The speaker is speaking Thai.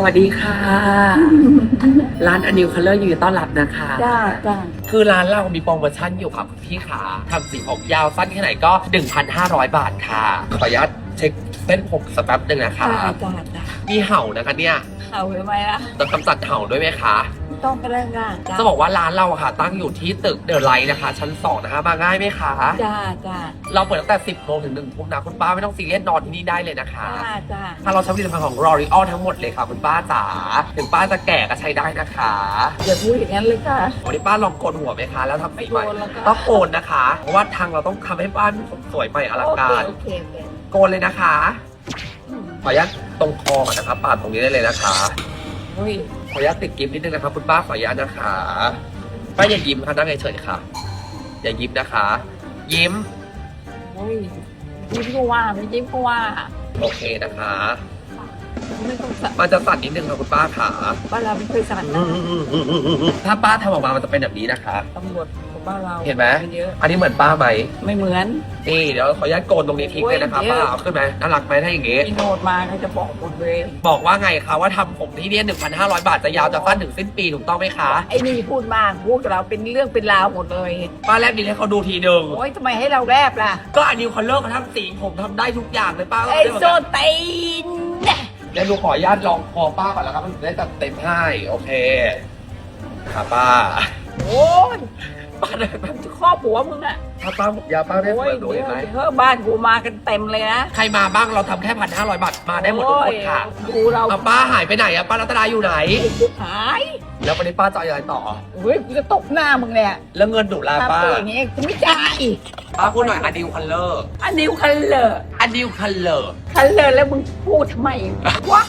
สวัสดีค่ะ ร้านอนิวคัลเลอร์ยินดีต้อนรับนะคะ จ้าจ้าคือร้านเรามีโปรโมชั่นอยู่ค่ะคุณพี่ขาทำสีผมยาวสั้นแค่ไหนก็ 1,500 บาทค่ะ ขออนุญาตเช็คเส้นผมสักแป๊บหนึ่งนะคะ จ้าจ้าจ้ามีเห่านะคะเนี่ย เอาไว้ไหมล่ะจะกำจัดเห่าด้วยไหมคะ ไม่ต้องก็ได้จ้าจ้าจะบอกว่าร้านเราอะค่ะ ตั้งอยู่ที่ตึกเดอะไลท์นะคะ ชั้น 2 นะคะ มาง่ายไหมคะ จ้าจ้าเราเปิดตั้งแต่ 10โมงถึง1ทุ่มนะคุณป้าไม่ต้องซีเรียสนอนที่นี่ได้เลยนะคะ จ้าจ้าถ้าเราใช้ผลิตภัณฑ์ของ L'Oreal ทั้งหมดเลยค่ะ คุณป้าจ๋าถึงป้าจะแก่ก็ใช้ได้นะคะอย่าพูดอย่างนั้นเลยค่ะวันนี้ป้าลองโกนหัวไหมคะแล้วทำสีใหม่ไม่โกนแล้วค่ะต้องโกนนะคะ เพราะว่าทางเราต้องทำให้ป้ามีผมสวยใหม่อลังการโอเคโอเค โกนเลยนะคะอืม ขออนุญาตตรงคอก่อนนะคะปาดตรงนี้ได้เลยนะคะเฮ้ยขออนุญาตติดกิฟต์นิดนึงนะครับคุณป้าขออนุญาตนะคะป้าอย่ายิ้มค่ะนั่งเฉยๆค่ะ อย่ายิ้มนะคะ ยิ้มเฮ้ยยิ้มก็ว่าไม่ยิ้มก็ว่าโอเคนะคะไม่ต้องสั่นมันจะสั่นนิดนึงค่ะคุณป้าค่ะบ้านเราไม่เคยสั่นนะถ้าป้าทำออกมามันจะเป็นแบบนี้นะคะตำรวจของ บ้านเราเห็นไหมเยอะอันนี้เหมือนป้าไหมไม่เหมือน นี่เดี๋ยวขออนุญาตโกนตรงนี้ทิ้งเลยนะคะโอ้ยเดี๋ป้ายวเอาขึ้นไหมน่ารักไหมถ้าอย่างงี้มีโนดมาก็จะบอกหมดเลยบอกว่าไงคะว่าทำผมที่เนี่ย1,500 บาทจะยาวจะสั้นถึงสิ้นปีถูกต้องไหมคะ ไอ้นี่พูดมากพูดกับเราเป็นเรื่องเป็นราวหมดเลยป้าแลบดินให้เขาดูทีหนึ่งโอ้ยทำไมให้เราแรบล่ะก็อันนิวคอลเลอร์เขาทำสีผมทำได้ทุกอย่างเลยป้าก็ไอ้เลยโซตีนเนี่ยเดี๋ยวหนูขออนุญาตลองคอป้าก่อนแล้วครับมันจะได้จัดเต็มให้โอเคค่ะป้า โอ้ย ป้าได้ไหมจะครอบหัวมึงอะถ้าป้าผมยาวป้าได้โอ้เปิยดดูเห็นไหมเฮ้ยบ้านกูมากันเต็มเลยนะใครมาบ้างเราทำแค่พันห้าร้อยบาทมาได้หมดทุกคนค่ะโอ้ยดูเราเอาป้าหายไปไหนอะป้ารัตนาอยู่ไหน หายแล้ววันนี้ป้าจะเอาอะไรต่อ เฮ้ยกูจะตบหน้ามึงเนี่ยแล้วเงินหนูล่ะทำป้าตัวอย่างงี้กูไม่จ่ายอีกป้าพูดหน่อยอันนิวคัลเลอร์อันนิวคันเลอร์อันนิวคัลเลอร์คันเลอร์แล้วมึงพูดทำไมวะ